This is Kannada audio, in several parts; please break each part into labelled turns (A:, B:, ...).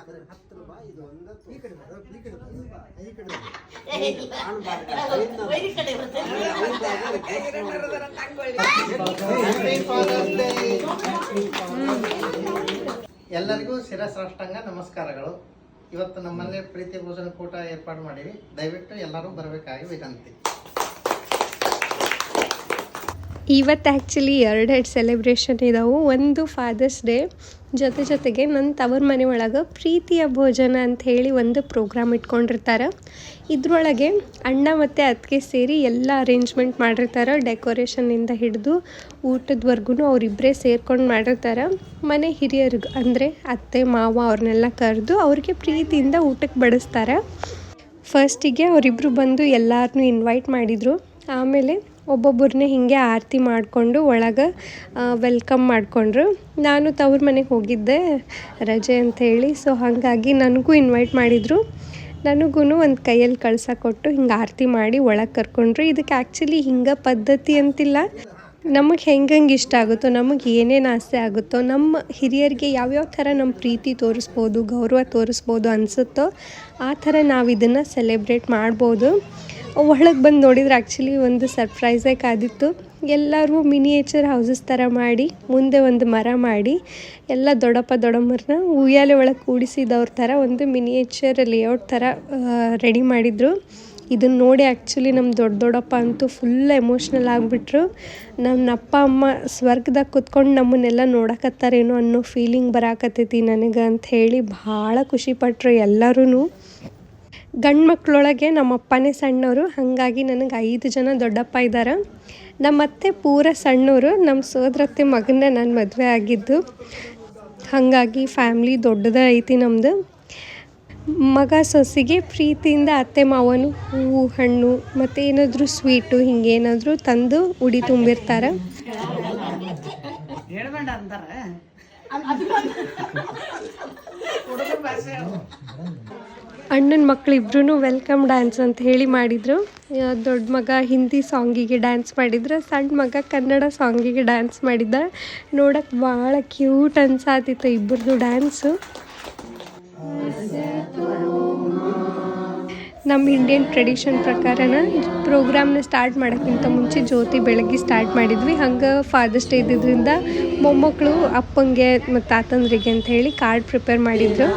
A: ಅದ್ರ ಹತ್ರ ಬಾ ಇದು ಒಂದ ಈ ಕಡೆ ಬಾ, ಈ ಕಡೆ ಬಾ, ಈ ಕಡೆ ಬಾ. ಕಾಣ್ಬಾರ್ದು. Happy Father's Day. ಎಲ್ಲರಿಗೂ ಶಿರಸಾಷ್ಟಾಂಗ ನಮಸ್ಕಾರಗಳು ಇವತ್ತು ನಮ್ಮಲ್ಲಿ ಪ್ರೀತಿ ಭೋಜನ ಕೂಟ ಏರ್ಪಾಡು ಮಾಡಿವಿ ದಯವಿಟ್ಟು ಎಲ್ಲರೂ ಬರಬೇಕಾಗಿ ವಿನಂತಿ
B: ಇವತ್ತು ಆ್ಯಕ್ಚುಲಿ ಎರಡೆರಡು ಸೆಲೆಬ್ರೇಷನ್ ಇದಾವೆ ಒಂದು ಫಾದರ್ಸ್ ಡೇ ಜೊತೆ ಜೊತೆಗೆ ನನ್ನ ತವರು ಮನೆ ಒಳಗೆ ಪ್ರೀತಿಯ ಭೋಜನ ಅಂತ ಹೇಳಿ ಒಂದು ಪ್ರೋಗ್ರಾಮ್ ಇಟ್ಕೊಂಡಿರ್ತಾರೆ. ಇದರೊಳಗೆ ಅಣ್ಣ ಮತ್ತು ಅತ್ತಿಗೆ ಸೇರಿ ಎಲ್ಲ ಅರೇಂಜ್ಮೆಂಟ್ ಮಾಡಿರ್ತಾರೆ. ಡೆಕೋರೇಷನ್ನಿಂದ ಹಿಡಿದು ಊಟದವರೆಗೂ ಅವರಿಬ್ಬರೇ ಸೇರ್ಕೊಂಡು ಮಾಡಿರ್ತಾರೆ. ಮನೆ ಹಿರಿಯರಿಗೆ ಅಂದರೆ ಅತ್ತೆ, ಮಾವ ಅವ್ರನ್ನೆಲ್ಲ ಕರೆದು ಅವ್ರಿಗೆ ಪ್ರೀತಿಯಿಂದ ಊಟಕ್ಕೆ ಬಡಿಸ್ತಾರೆ. ಫಸ್ಟಿಗೆ ಅವರಿಬ್ಬರು ಬಂದು ಎಲ್ಲರನ್ನೂ ಇನ್ವೈಟ್ ಮಾಡಿದರು. ಆಮೇಲೆ ಒಬ್ಬೊಬ್ಬರನ್ನೇ ಹೀಗೆ ಆರತಿ ಮಾಡಿಕೊಂಡು ಒಳಗೆ ವೆಲ್ಕಮ್ ಮಾಡಿಕೊಂಡ್ರು. ನಾನು ತವ್ರ ಮನೆಗೆ ಹೋಗಿದ್ದೆ ರಜೆ ಅಂಥೇಳಿ. ಸೊ ಹಾಗಾಗಿ ನನಗೂ ಇನ್ವೈಟ್ ಮಾಡಿದರು. ನನಗೂ ಒಂದು ಕೈಯಲ್ಲಿ ಕಳಸ ಕೊಟ್ಟು ಹಿಂಗೆ ಆರತಿ ಮಾಡಿ ಒಳಗೆ ಕರ್ಕೊಂಡ್ರು. ಇದಕ್ಕೆ ಆ್ಯಕ್ಚುಲಿ ಹಿಂಗೆ ಪದ್ಧತಿ ಅಂತಿಲ್ಲ. ನಮಗೆ ಹೆಂಗಂಗೆ ಇಷ್ಟ ಆಗುತ್ತೋ, ನಮಗೆ ಏನೇನು ಆಸೆ ಆಗುತ್ತೋ, ನಮ್ಮ ಹಿರಿಯರಿಗೆ ಯಾವ್ಯಾವ ಥರ ನಮ್ಮ ಪ್ರೀತಿ ತೋರಿಸ್ಬೋದು, ಗೌರವ ತೋರಿಸ್ಬೋದು ಅನಿಸುತ್ತೋ, ಆ ಥರ ನಾವು ಇದನ್ನು ಸೆಲೆಬ್ರೇಟ್ ಮಾಡ್ಬೋದು. ಒಳಗೆ ಬಂದು ನೋಡಿದ್ರೆ ಆ್ಯಕ್ಚುಲಿ ಒಂದು ಸರ್ಪ್ರೈಸೇ ಕಾದಿತ್ತು. ಎಲ್ಲರೂ ಮಿನಿಯೇಚರ್ ಹೌಸಸ್ ಥರ ಮಾಡಿ, ಮುಂದೆ ಒಂದು ಮರ ಮಾಡಿ, ಎಲ್ಲ ದೊಡ್ಡಪ್ಪ ದೊಡ್ಡಮ್ಮರನ್ನ ಉಯ್ಯಾಲೆ ಒಳಗೆ ಕೂಡಿಸಿದವ್ರ ಥರ ಒಂದು ಮಿನಿಯೇಚರ್ ಲೇಔಟ್ ಥರ ರೆಡಿ ಮಾಡಿದರು. ಇದನ್ನು ನೋಡಿ ಆ್ಯಕ್ಚುಲಿ ನಮ್ಮ ದೊಡ್ಡ ದೊಡ್ಡಪ್ಪ ಅಂತೂ ಫುಲ್ ಎಮೋಷ್ನಲ್ ಆಗಿಬಿಟ್ರು. ನಮ್ಮ ಅಪ್ಪ, ಅಮ್ಮ ಸ್ವರ್ಗದಾಗ ಕುತ್ಕೊಂಡು ನಮ್ಮನ್ನೆಲ್ಲ ನೋಡಕತ್ತಾರೇನೋ ಅನ್ನೋ ಫೀಲಿಂಗ್ ಬರಾಕತ್ತೈತಿ ನನಗೆ ಅಂತ ಹೇಳಿ ಭಾಳ ಖುಷಿಪಟ್ರು ಎಲ್ಲರೂ ಗಂಡು ಮಕ್ಕಳೊಳಗೆ ನಮ್ಮ ಅಪ್ಪನೇ ಸಣ್ಣವರು. ಹಾಗಾಗಿ ನನಗೆ ಐದು ಜನ ದೊಡ್ಡಪ್ಪ ಇದ್ದಾರೆ. ನಮ್ಮ ಅತ್ತೆ ಪೂರ ಸಣ್ಣವರು ನಮ್ಮ ಸೋದರತ್ತೆ ಮಗನ ನಾನು ಮದುವೆ ಆಗಿದ್ದು. ಹಾಗಾಗಿ ಫ್ಯಾಮ್ಲಿ ದೊಡ್ಡದೇ ಐತಿ ನಮ್ಮದು ಮಗ ಸೊಸೆಗೆ ಪ್ರೀತಿಯಿಂದ ಅತ್ತೆ ಮಾವನು ಹೂವು, ಹಣ್ಣು, ಮತ್ತು ಏನಾದರೂ ಸ್ವೀಟು ಹಿಂಗೇನಾದರೂ ತಂದು ಉಡಿ ತುಂಬಿರ್ತಾರೆ. ಅಣ್ಣನ ಇಬ್ರು ವೆಲ್ಕಮ್ ಡ್ಯಾನ್ಸ್ ಅಂತ ಹೇಳಿ ಮಾಡಿದರು. ದೊಡ್ಡ ಮಗ ಹಿಂದಿ ಸಾಂಗಿಗೆ ಡ್ಯಾನ್ಸ್ ಮಾಡಿದ್ರು. ಸಣ್ಣ ಮಗ ಕನ್ನಡ ಸಾಂಗಿಗೆ ಡ್ಯಾನ್ಸ್ ಮಾಡಿದ್ದ. ನೋಡೋಕ್ಕೆ ಭಾಳ ಕ್ಯೂಟ್ ಅನ್ಸಾತಿತ್ತು ಇಬ್ಬರದು ಡ್ಯಾನ್ಸು. ನಮ್ಮ ಇಂಡಿಯನ್ ಟ್ರೆಡಿಷನ್ ಪ್ರಕಾರನ ಪ್ರೋಗ್ರಾಮ್ನ ಸ್ಟಾರ್ಟ್ ಮಾಡೋಕ್ಕಿಂತ ಮುಂಚೆ ಜ್ಯೋತಿ ಬೆಳಗ್ಗೆ ಸ್ಟಾರ್ಟ್ ಮಾಡಿದ್ವಿ. ಹಂಗೆ ಫಾದರ್ಸ್ ಡೇ ಇದ್ದಿದ್ದರಿಂದ ಮೊಮ್ಮಕ್ಕಳು ಅಪ್ಪಂಗೆ ಮತ್ತು ತಾತಂದ್ರಿಗೆ ಅಂತ ಹೇಳಿ ಕಾರ್ಡ್ ಪ್ರಿಪೇರ್ ಮಾಡಿದ್ರು.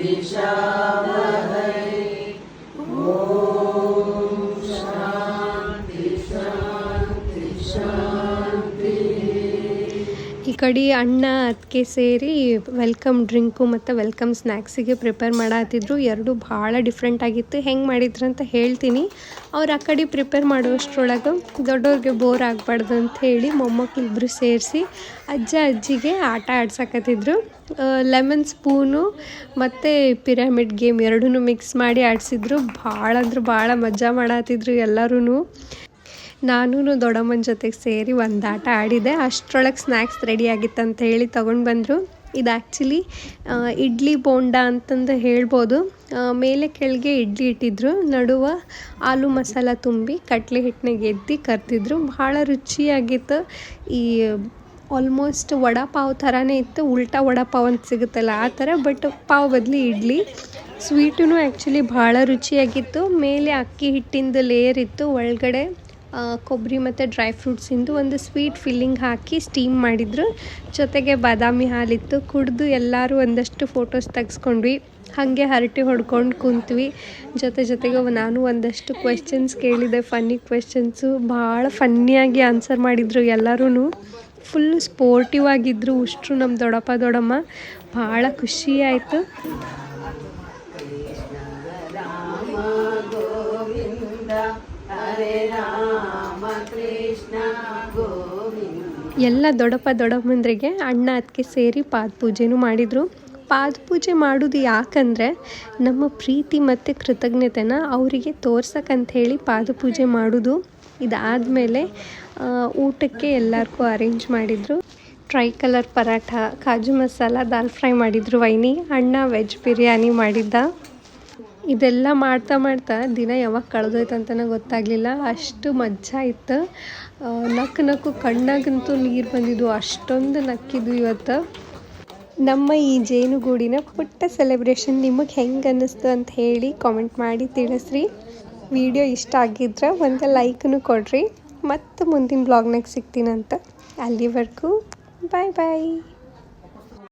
B: ಈ ಕಡೆ ಅಣ್ಣ ಅದಕ್ಕೆ ಸೇರಿ ವೆಲ್ಕಮ್ ಡ್ರಿಂಕು ಮತ್ತು ವೆಲ್ಕಮ್ ಸ್ನ್ಯಾಕ್ಸಿಗೆ ಪ್ರಿಪೇರ್ ಮಾಡತ್ತಿದ್ರು ಎರಡು ಭಾಳ ಡಿಫ್ರೆಂಟ್ ಆಗಿತ್ತು. ಹೆಂಗೆ ಮಾಡಿದ್ರು ಅಂತ ಹೇಳ್ತೀನಿ. ಅವ್ರು ಆ ಕಡೆ ಪ್ರಿಪೇರ್ ಮಾಡುವಷ್ಟರೊಳಗೆ ದೊಡ್ಡವ್ರಿಗೆ ಬೋರ್ ಆಗಬಾರ್ದು ಅಂತ ಹೇಳಿ ಮೊಮ್ಮಕ್ಳು ಇಬ್ಬರು ಸೇರಿಸಿ ಅಜ್ಜ ಅಜ್ಜಿಗೆ ಆಟ ಆಡ್ಸಕತ್ತಿದ್ರು. ಲೆಮನ್ ಸ್ಪೂನು ಮತ್ತು ಪಿರಮಿಡ್ ಗೇಮ್ ಎರಡೂ ಮಿಕ್ಸ್ ಮಾಡಿ ಆಡಿಸಿದ್ರು. ಭಾಳ ಅಂದ್ರೆ ಭಾಳ ಮಜಾ ಮಾಡತ್ತಿದ್ರು ಎಲ್ಲರೂ ನಾನು ದೊಡ್ಡಮ್ಮನ ಜೊತೆಗೆ ಸೇರಿ ಒಂದು ಆಟ ಆಡಿದೆ. ಅಷ್ಟರೊಳಗೆ ಸ್ನ್ಯಾಕ್ಸ್ ಅಂತ ಹೇಳಿ ತೊಗೊಂಡು ಬಂದರು. ಇದು ಆ್ಯಕ್ಚುಲಿ ಇಡ್ಲಿ ಬೋಂಡ ಅಂತಂದು ಹೇಳ್ಬೋದು. ಮೇಲೆ ಕೆಳಗೆ ಇಡ್ಲಿ ಇಟ್ಟಿದ್ರು. ನಡುವ ಆಲೂ ಮಸಾಲ ತುಂಬಿ ಕಟ್ಲೆ ಹಿಟ್ಟನಿಗೆ ಎದ್ದು ಕರ್ತಿದ್ರು ಭಾಳ ರುಚಿಯಾಗಿತ್ತು. ಈ ಆಲ್ಮೋಸ್ಟ್ ವಡಾ ಪಾವ್ ಥರನೇ ಇತ್ತು. ಉಲ್ಟಾ ವಡಾ ಪಾವ್ ಅಂತ ಸಿಗುತ್ತಲ್ಲ ಆ ಥರ. ಬಟ್ ಪಾವ್ ಬದಲಿ ಇಡ್ಲಿ. ಸ್ವೀಟೂ ಆ್ಯಕ್ಚುಲಿ ಭಾಳ ರುಚಿಯಾಗಿತ್ತು. ಮೇಲೆ ಅಕ್ಕಿ ಹಿಟ್ಟಿಂದ ಲೇಯರ್ ಇತ್ತು. ಒಳಗಡೆ ಕೊಬ್ಬರಿ ಮತ್ತು ಡ್ರೈ ಫ್ರೂಟ್ಸಿಂದು ಒಂದು ಸ್ವೀಟ್ ಫಿಲ್ಲಿಂಗ್ ಹಾಕಿ ಸ್ಟೀಮ್ ಮಾಡಿದ್ರು. ಜೊತೆಗೆ ಬಾದಾಮಿ ಹಾಲಿತ್ತು. ಕುಡಿದು ಎಲ್ಲರೂ ಒಂದಷ್ಟು ಫೋಟೋಸ್ ತೆಗೆಸ್ಕೊಂಡ್ವಿ. ಹಾಗೆ ಹರಟೆ ಹೊಡ್ಕೊಂಡು ಕುಂತ್ವಿ. ಜೊತೆ ಜೊತೆಗೆ ನಾನು ಒಂದಷ್ಟು ಕ್ವೆಶ್ಚನ್ಸ್ ಕೇಳಿದೆ. ಫನ್ನಿ ಕ್ವೆಶನ್ಸು ಭಾಳ ಫನ್ನಿಯಾಗಿ ಆನ್ಸರ್ ಮಾಡಿದರು ಎಲ್ಲರೂ ಫುಲ್ ಸ್ಪೋರ್ಟಿವ್ ಆಗಿದ್ದರು ಉಷ್ಟ್ರು ನಮ್ಮ ದೊಡ್ಡಪ್ಪ, ದೊಡ್ಡಮ್ಮ. ಭಾಳ ಖುಷಿ ಆಯಿತು. ಎಲ್ಲ ದೊಡ್ಡಪ್ಪ ದೊಡ್ಡಮ್ಮಂದ್ರಿಗೆ ಅಣ್ಣ ಅದಕ್ಕೆ ಸೇರಿ ಪಾದ ಪೂಜೆನೂ ಮಾಡಿದರು. ಪಾದ ಪೂಜೆ ಮಾಡೋದು ಯಾಕಂದರೆ ನಮ್ಮ ಪ್ರೀತಿ ಮತ್ತು ಕೃತಜ್ಞತೆನ ಅವರಿಗೆ ತೋರ್ಸಕ್ಕಂತ ಹೇಳಿ ಪಾದ ಪೂಜೆ ಮಾಡೋದು. ಇದಾದಮೇಲೆ ಊಟಕ್ಕೆ ಎಲ್ಲರಿಗೂ ಅರೇಂಜ್ ಮಾಡಿದರು. ಟ್ರೈ ಕಲರ್ ಪರಾಠ, ಕಾಜು ಮಸಾಲ, ದಾಲ್ ಫ್ರೈ ಮಾಡಿದರು ವೈನಿ, ಅಣ್ಣ ವೆಜ್ ಬಿರಿಯಾನಿ ಮಾಡಿದ್ದ. ಇದೆಲ್ಲ ಮಾಡ್ತಾ ಮಾಡ್ತಾ ದಿನ ಯಾವಾಗ ಕಳೆದೋಯ್ತು ಅಂತಾನೆ ಗೊತ್ತಾಗಲಿಲ್ಲ. ಅಷ್ಟು ಮಜಾ ಇತ್ತು. ನಕ್ಕು ನಕ್ಕು ಕಣ್ಣಾಗಂತೂ ನೀರು ಬಂದಿದ್ದು ಅಷ್ಟೊಂದು ನಕ್ಕಿದ್ವು ಇವತ್ತು. ನಮ್ಮ ಈ ಜೇನುಗೂಡಿನ ಪುಟ್ಟ ಸೆಲೆಬ್ರೇಷನ್ ನಿಮಗೆ ಹೆಂಗೆ ಅನ್ನಿಸ್ತು ಅಂತ ಹೇಳಿ ಕಾಮೆಂಟ್ ಮಾಡಿ ತಿಳಿಸ್ರಿ. ವಿಡಿಯೋ ಇಷ್ಟ ಆಗಿದ್ರೆ ಒಂದು ಲೈಕ್ನು ಕೊಡ್ರಿ. ಮತ್ತು ಮುಂದಿನ ಬ್ಲಾಗ್ನಾಗ ಸಿಗ್ತೀನಂತ ಅಲ್ಲಿವರೆಗೂ ಬಾಯ್ ಬಾಯ್